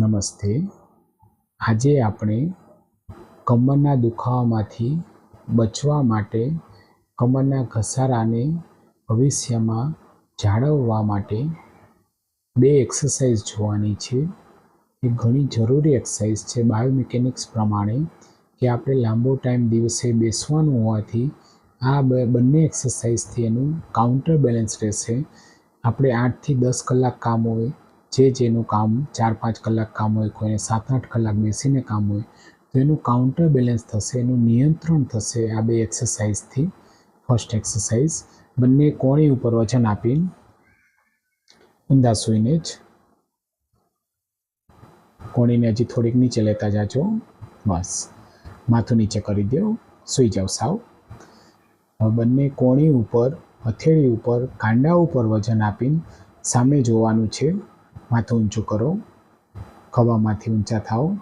નમસ્તે. આજે આપણે કમરના દુખાવામાંથી બચવા માટે કમરના ઘસારાને ભવિષ્યમાં જાળવવા માટે બે એક્સરસાઇઝ જોવાની છે. એ ઘણી જરૂરી એક્સરસાઇઝ છે બાયોમિકેનિક્સ પ્રમાણે કે આપણે લાંબો ટાઈમ દિવસે બેસવાનું હોવાથી આ બંને એક્સરસાઇઝથી એનું કાઉન્ટર બેલેન્સ રહેશે. આપણે આઠથી દસ કલાક કામ હોય જે જેનું કામ ચાર પાંચ કલાક કામ હોય, કોઈને સાત આઠ કલાક બેસીને કામ હોય, તો એનું કાઉન્ટર બેલેન્સ થશે, એનું નિયંત્રણ થશે આ બે એક્સરસાઇઝથી ફર્સ્ટ એક્સરસાઇઝ બંને કોણી ઉપર વજન આપીને ઊંધા સૂઈને જ કોણીને હજી થોડીક નીચે લેતા જાજો. બસ. માથું નીચે કરી દો. સૂઈ જાઓ સાવ. બંને કોણી ઉપર, હથેળી ઉપર, કાંડા ઉપર વજન આપીને સામે જોવાનું છે. માથું ઊંચું કરો. ખભામાંથી ઊંચા થાઓ.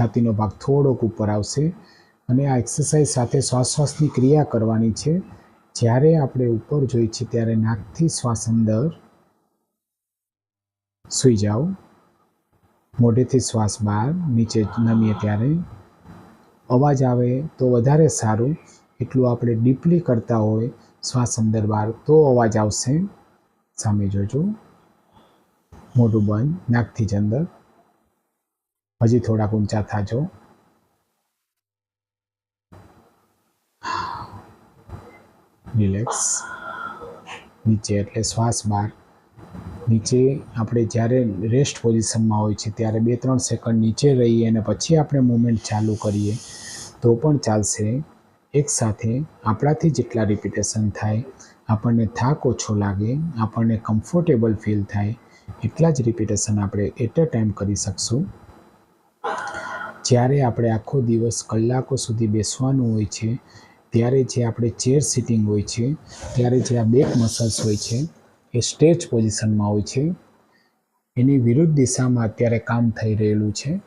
છાતીનો ભાગ થોડોક ઉપર આવશે અને આ એક્સરસાઇઝ સાથે શ્વાસની ક્રિયા કરવાની છે. જ્યારે આપણે ઉપર જોઈએ છીએ ત્યારે નાકથી શ્વાસ અંદર સૂઈ જાઓ. મોઢેથી શ્વાસ બહાર, નીચે નમીએ ત્યારે. અવાજ આવે તો વધારે સારું. એટલું આપણે ડીપલી કરતા હોય શ્વાસ અંદર બહાર તો અવાજ આવશે. સામે જોજો. મોઢું બંધ નાકથી જ અંદર. હજી થોડાક ઊંચા થાજો. રિલેક્સ નીચે એટલે શ્વાસ બહાર નીચે આપણે જ્યારે રેસ્ટ પોઝિશનમાં હોય છે, ત્યારે બે ત્રણ સેકન્ડ નીચે રહીએ અને પછી આપણે મૂવમેન્ટ ચાલુ કરીએ, તો પણ ચાલશે. એકસાથે આપણાથી જેટલા રિપીટેશન થાય, આપણને થાક ઓછો લાગે, આપણને કમ્ફર્ટેબલ ફીલ થાય એટલા જ રિપીટેશન આપણે એટ અ ટાઈમ કરી શકશું. જ્યારે આપણે આખો દિવસ કલાકો સુધી બેસવાનું હોય છે, ત્યારે જે આપણે ચેર સિટિંગ હોય છે, ત્યારે જે આ બેક મસલ્સ હોય છે, એ સ્ટેચ પોઝિશનમાં હોય છે. એની વિરુદ્ધ દિશામાં અત્યારે કામ થઈ રહેલું છે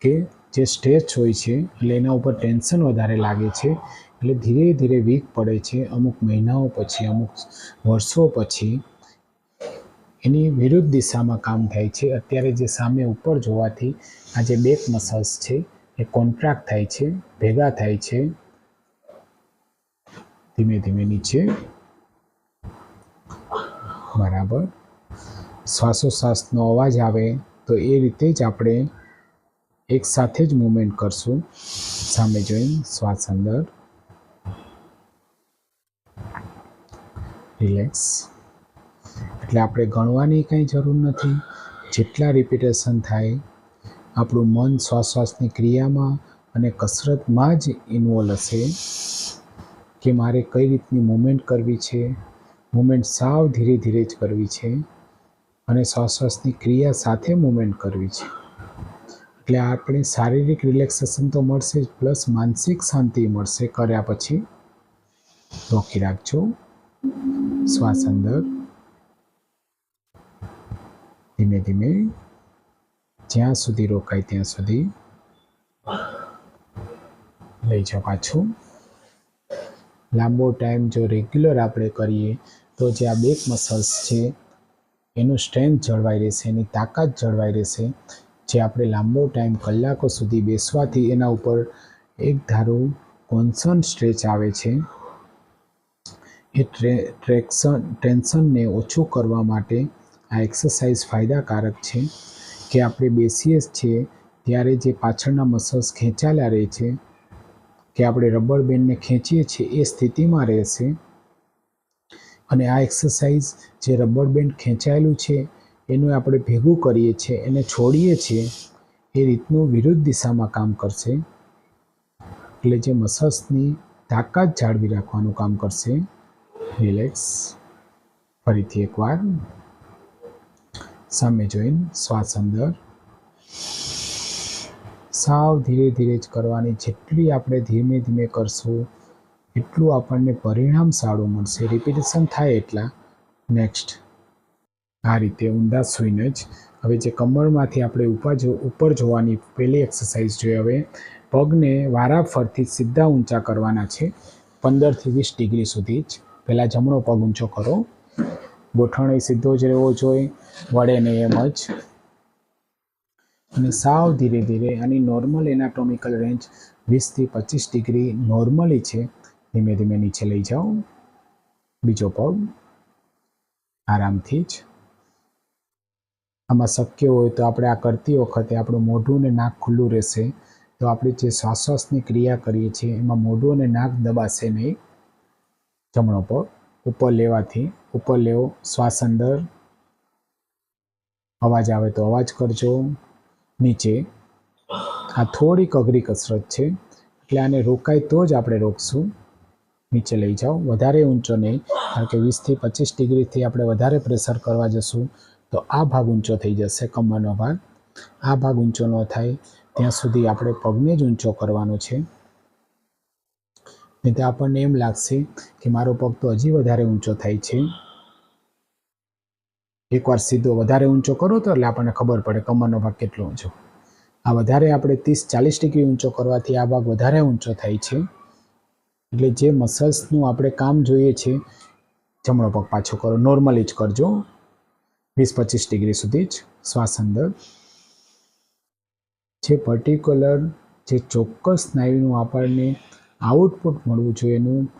કે જે સ્ટ્રેચ હોય છે, એટલે એના ઉપર ટેન્શન વધારે લાગે છે, એટલે ધીરે ધીરે વીક પડે છે. અમુક મહિનાઓ પછી, અમુક વર્ષો પછી એની વિરુદ્ધ દિશામાં કામ થાય છે. અત્યારે જે સામે ઉપર જોવાથી આ જે બેક મસલ્સ છે એ કોન્ટ્રાક્ટ થાય છે, ભેગા થાય છે. ધીમે ધીમે નીચે. બરાબર. શ્વાસોશ્વાસનો અવાજ આવે તો એ રીતે જ આપણે એક સાથે જ મૂવમેન્ટ કરશું. સામે જોઈને શ્વાસ અંદર. રિલેક્સ. એટલે આપણે ગણવાની કંઈ જરૂર નથી. જેટલા રિપીટેશન થાય, આપણું મન શ્વાસની ક્રિયામાં અને કસરતમાં જ ઇન્વોલ્વ હશે કે મારે કઈ રીતની મૂવમેન્ટ કરવી છે. મૂવમેન્ટ સાવ ધીરે ધીરે જ કરવી છે અને શ્વાસની ક્રિયા સાથે મૂવમેન્ટ કરવી છે. એટલે આપણે શારીરિક રિલેક્સેશન તો મળશે જ પ્લસ માનસિક શાંતિ મળશે કર્યા પછી. રોકી રાખજો. શ્વાસ અંદર. ધીમે ધીમે જ્યાં સુધી રોકાય ત્યાં સુધી લઈ જાઓ પાછું. લાંબો ટાઈમ જો રેગ્યુલર આપણે કરીએ, તો જે આ બેક મસલ્સ છે, એનું સ્ટ્રેન્થ જળવાઈ રહેશે, એની તાકાત જળવાઈ રહેશે. જે આપણે લાંબો ટાઈમ કલાકો સુધી બેસવાથી એના ઉપર એક ધારું કોન્સન સ્ટ્રેચ આવે છે. એ ટ્રેક્શન ટેન્શનને ઓછું કરવા માટે આ એક્સરસાઇઝ ફાયદાકારક છે કે આપણે બેસીએ છીએ ત્યારે જે પાછળના મસલ્સ ખેંચાયેલા રહે છે, કે આપણે રબર બેન્ડને ખેંચીએ છીએ, એ સ્થિતિમાં રહેશે. અને આ એક્સરસાઇઝ જે રબર બેન્ડ ખેંચાયેલું છે, એનું આપણે ભેગું કરીએ છીએ, એને છોડીએ છીએ, એ રીતનું વિરુદ્ધ દિશામાં કામ કરશે. એટલે જે મસલ્સની તાકાત જાળવી રાખવાનું કામ કરશે. રિલેક્સ ફરીથી એકવાર. સામે જોઈને શ્વાસ અંદર. સાવ ધીરે ધીરે જ કરવાની જેટલી આપણે ધીમે ધીમે કરશું, એટલું આપણને પરિણામ સારું મળશે. રિપીટેશન થાય એટલા. નેક્સ્ટ આ રીતે ઊંડા સૂઈને જ હવે જે કમરમાંથી આપણે ઉપર ઉપર જોવાની પહેલી એક્સરસાઇઝ જોઈએ હવે. પગને વારાફરતી સીધા ઊંચા કરવાના છે. પંદરથી વીસ ડિગ્રી સુધી જ. પહેલાં જમણો પગ ઊંચો કરો. ગોઠણ સીધો જ રહેવો જોઈએ વળે નહીં એમ જ. અને સાવ ધીરે ધીરે આની નોર્મલ એનાટોમિકલ રેન્જ વીસથી પચીસ ડિગ્રી નોર્મલી છે. ધીમે ધીમે નીચે લઈ જાઓ. બીજો પગ. આરામથી જ. આમાં શક્ય હોય તો આપણે આ કરતી વખતે આપણું મોઢું ને નાક ખુલ્લું રહેશે. તો આપણે જે શ્વાસોશ્વાસની ક્રિયા કરીએ છીએ, એમાં મોઢું અને નાક દબાશે નહીં. જમણો પગ. ઉપર લેવાથી ઉપર લેવો, શ્વાસ અંદર. અવાજ આવે તો અવાજ કરજો. નીચે. આ થોડીક અઘરી કસરત છે, એટલે આને રોકાય તો જ આપણે રોકશું. નીચે લઈ જાઓ. વધારે ઊંચો નહીં, કારણ કે વીસથી પચીસ ડિગ્રીથી આપણે વધારે પ્રેશર કરવા જશું, તો આ ભાગ ઊંચો થઈ જશે કમરનો ભાગ. આ ભાગ ઊંચો ન થાય. ત્યાં સુધી આપણે પગને જ ઊંચો કરવાનો છે. નહીં તો આપણને એમ લાગશે કે મારો પગ તો હજી વધારે ઊંચો થાય છે. એકવાર સીધો વધારે ઊંચો કરો તો એટલે આપણને ખબર પડે કમરનો ભાગ કેટલો ઊંચો. આ વધારે આપણે ત્રીસ ચાલીસ ડિગ્રી ઊંચો કરવાથી આ ભાગ વધારે ઊંચો થાય છે. એટલે જે મસલ્સનું આપણે કામ જોઈએ છે, જમણો પગ પાછો કરો. નોર્મલી જ કરજો. વીસ પચીસ ડિગ્રી સુધી જ શ્વાસ અંદર. જે પર્ટિક્યુલર જે ચોક્કસ સ્નાયુનું આપણને આઉટપુટ મળવું જોઈએ એનું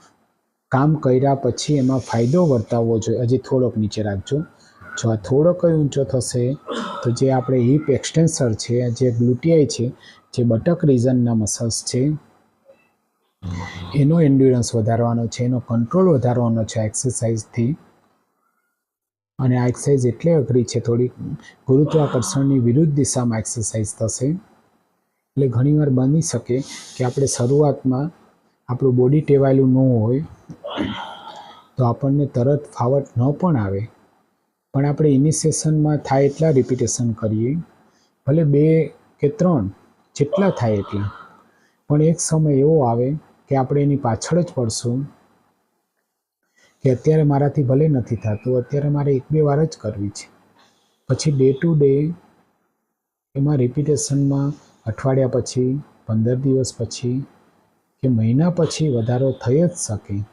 કામ કર્યા પછી એમાં ફાયદો વર્તાવવો જોઈએ. હજી થોડોક નીચે રાખજો. જો આ થોડો જ ઊંચો થશે, તો જે આપણે હિપ એક્સટેન્સર છે, જે ગ્લુટીઆઈ છે, જે બટક રીઝનના મસલ્સ છે, એનો એન્ડ્યુરન્સ વધારવાનો છે, એનો કંટ્રોલ વધારવાનો છે એક્સરસાઇઝથી અને આ એક્સરસાઇઝ એટલે અઘરી છે, થોડીક ગુરુત્વાકર્ષણની વિરુદ્ધ દિશામાં એક્સરસાઇઝ થશે. એટલે ઘણીવાર બની શકે કે આપણે શરૂઆતમાં આપણું બોડી ટેવાયેલું ન હોય, તો આપણને તરત ફાવટ ન પણ આવે. પણ આપણે ઇનિશિએશનમાં થાય એટલા રિપીટેશન કરીએ, ભલે બે કે ત્રણ, જેટલા થાય એટલા. પણ એક સમય એવો આવે કે આપણે એની પાછળ જ પડશું, કે અત્યારે મારાથી ભલે નથી થતું, અત્યારે મારે એક બે વાર જ કરવી છે. પછી ડે ટુ ડે એમાં રિપીટેશનમાં અઠવાડિયા પછી, પંદર દિવસ પછી કે મહિના પછી વધારો થઈ જ શકે.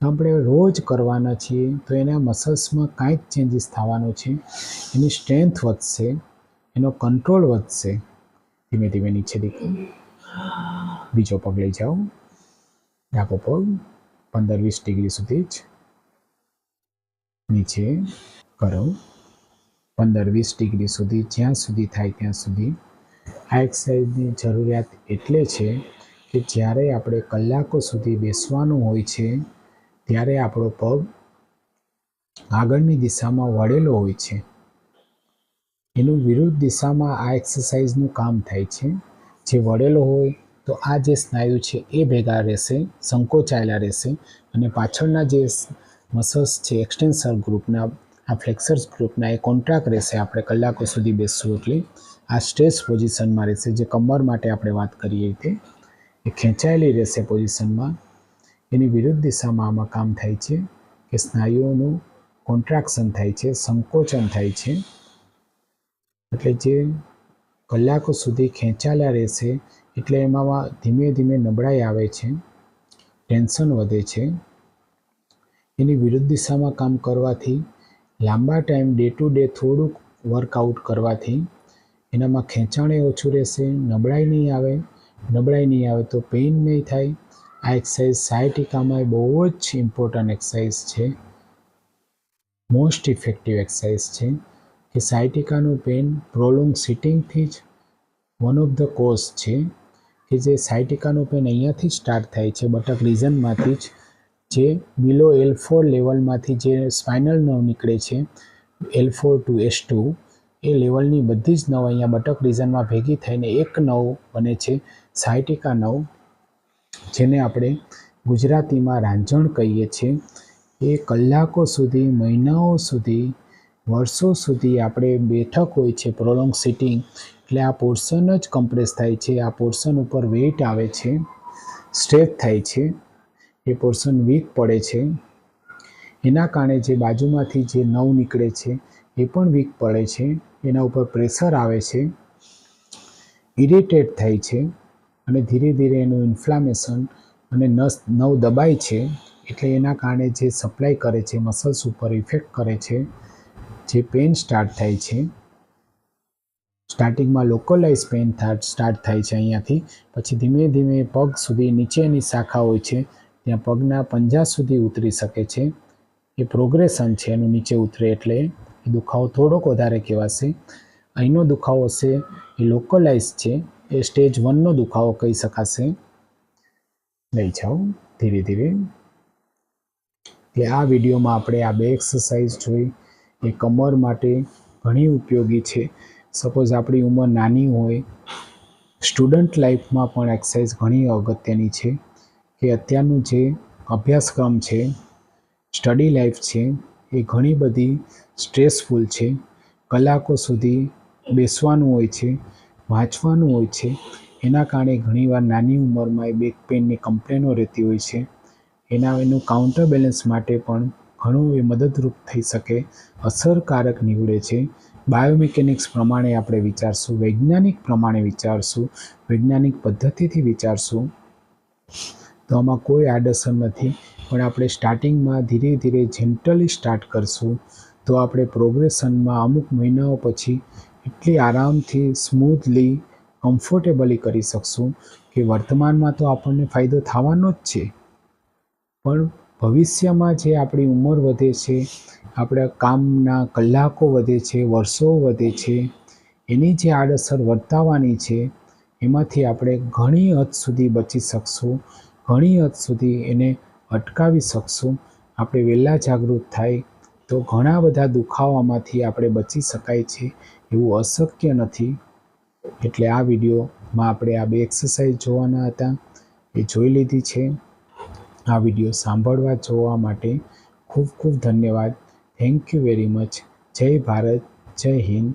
આપણે રોજ કરવાના છીએ તો એના મસલ્સમાં કાંઈક ચેન્જીસ થવાનો છે. એની સ્ટ્રેન્થ વધશે, એનો કંટ્રોલ વધશે. ધીમે ધીમે નીચે દીકરી બીજો પગ લઈ જાઓ. ડાબો પગ પંદર વીસ ડિગ્રી સુધી જ નીચે કરો. પંદર વીસ ડિગ્રી સુધી જ્યાં સુધી થાય ત્યાં સુધી. આ એક્સરસાઇઝની જરૂરિયાત એટલે છે કે જ્યારે આપણે કલાકો સુધી બેસવાનું હોય છે, ત્યારે આપણો પગ આગળની દિશામાં વળેલો હોય છે. એનું વિરુદ્ધ દિશામાં આ એક્સરસાઇઝનું કામ થાય છે. જે વળેલો હોય, તો આ જે સ્નાયુ છે, એ ભેગા રહેશે, સંકોચાયેલા રહેશે અને પાછળના જે મસલ્સ છે એક્સટેન્સર ગ્રુપના આ ફ્લેક્સર્સ ગ્રુપના એ કોન્ટ્રાક્ટ રહેશે. આપણે કલાકો સુધી બેસવું એટલે આ સ્ટ્રેસ પોઝિશનમાં રહેશે. જે કમર માટે આપણે વાત કરીએ તે એ ખેંચાયેલી રહેશે પોઝિશનમાં. એની વિરુદ્ધ દિશામાં આમાં કામ થાય છે કે સ્નાયુઓનું કોન્ટ્રાક્શન થાય છે, સંકોચન થાય છે. એટલે જે કલાકો સુધી ખેંચાયેલા રહેશે, એટલે એમાં ધીમે ધીમે નબળાઈ આવે છે, ટેન્શન વધે છે. એની વિરુદ્ધ દિશામાં કામ કરવાથી, લાંબા ટાઈમ ડે ટુ ડે થોડુંક વર્કઆઉટ કરવાથી, એનામાં ખેંચાણે ઓછું રહેશે, નબળાઈ નહીં આવે નબળાઈ નહીં આવે તો પેઇન નહીં થાય. આ એક્સરસાઇઝ સાયટિકામાં બહુ જ ઇમ્પોર્ટન્ટ એક્સરસાઇઝ છે. મોસ્ટ ઇફેક્ટિવ એક્સરસાઇઝ છે કે સાયટિકાનું પેન પ્રોલોંગ સિટિંગથી જ વન ઓફ ધ કોઝ છે કે જે સાયટિકાનું પેન અહીંયાથી સ્ટાર્ટ થાય છે બટક રીઝનમાંથી જ જે બિલો એલ ફોર લેવલમાંથી જે સ્પાઇનલ નવ નીકળે છે L four to S two એ લેવલની બધી જ નવ અહીંયા બટક ડિઝાઇનમાં ભેગી થઈને એક નવ બને છે, સાયટિકા નવ, જેને આપણે ગુજરાતીમાં રાંઝણ કહીએ છીએ. એ કલાકો સુધી, મહિનાઓ સુધી, વર્ષો સુધી આપણે બેઠક હોય છે પ્રોલોંગ સિટિંગ, એટલે આ પોર્શન જ કમ્પ્રેસ થાય છે, આ પોર્શન ઉપર વેઇટ આવે છે સ્ટ્રેપ થાય છે, એ પોર્શન વીક પડે છે. એના કારણે જે બાજુમાંથી જે નવ નીકળે છે એ પણ વીક પડે છે, એના ઉપર પ્રેશર આવે છે, ઇરિટેટ થાય છે અને ધીરે ધીરે એનું ઇન્ફ્લામેશન અને નસ નવ દબાય છે, એટલે એના કારણે જે સપ્લાય કરે છે મસલ્સ ઉપર ઇફેક્ટ કરે છે, જે પેન સ્ટાર્ટ થાય છે. સ્ટાર્ટિંગમાં લોકલાઇઝ પેન સ્ટાર્ટ થાય છે અહીંયાથી, પછી ધીમે ધીમે પગ સુધી નીચેની શાખા હોય છે, ત્યાં પગના પંજા સુધી ઉતરી શકે છે. એ પ્રોગ્રેશન છે, એનું નીચે ઉતરે એટલે એ દુખાવો થોડોક વધારે કહેવાશે. અહીંનો દુખાવો છે, એ લોકલાઇઝ છે, એ સ્ટેજ વનનો દુખાવો કહી શકાશે. લઈ જાઓ, ધીરે ધીરે. એટલે આ વિડીયોમાં આપણે આ બે એક્સરસાઇઝ જોઈ, એ કમર માટે ઘણી ઉપયોગી છે. સપોઝ આપણી ઉંમર નાની હોય સ્ટુડન્ટ લાઈફમાં પણ એક્સરસાઇઝ ઘણી અગત્યની છે. કે અત્યારનું જે અભ્યાસક્રમ છે સ્ટડી લાઈફ છે એ ઘણી બધી સ્ટ્રેસફુલ છે. કલાકો સુધી બેસવાનું હોય છે, વાંચવાનું હોય છે. એના કારણે ઘણીવાર નાની ઉંમરમાં એ બેક પેનની કમ્પ્લેનો રહેતી હોય છે. એના એનું કાઉન્ટર બેલેન્સ માટે પણ ઘણું એ મદદરૂપ થઈ શકે, અસરકારક નીવડે છે. બાયોમિકેનિક્સ પ્રમાણે આપણે વિચારશું, વૈજ્ઞાનિક પ્રમાણે વિચારશું, વૈજ્ઞાનિક પદ્ધતિથી વિચારશું. તો આમાં કોઈ આડઅસર નથી. પણ આપણે સ્ટાર્ટિંગમાં ધીરે ધીરે જેન્ટલી સ્ટાર્ટ કરશું, તો આપણે પ્રોગ્રેશનમાં અમુક મહિનાઓ પછી એટલી આરામથી સ્મૂથલી કમ્ફર્ટેબલી કરી શકશું કે વર્તમાનમાં તો આપણને ફાયદો થવાનો જ છે. પણ ભવિષ્યમાં જે આપણી ઉંમર વધે છે, આપણા કામના કલાકો વધે છે, વર્ષો વધે છે, એની જે આડઅસર વર્તાવાની છે, એમાંથી આપણે ઘણી હદ સુધી બચી શકશું, ઘણી હદ સુધી એને અટકાવી શકશું? આપણે વહેલા જાગૃત થાય તો ઘણા બધા દુખાવામાંથી આપણે બચી શકાય છે એવું અશક્ય નથી. એટલે આ વિડીયોમાં આપણે આ બે એક્સરસાઇઝ જોવાના હતા. એ જોઈ લીધી છે. આ વીડિયો સાંભળવા જોવા માટે ખૂબ ખૂબ ધન્યવાદ. થેન્ક યુ વેરી મચ જય ભારત, જય હિન્દ.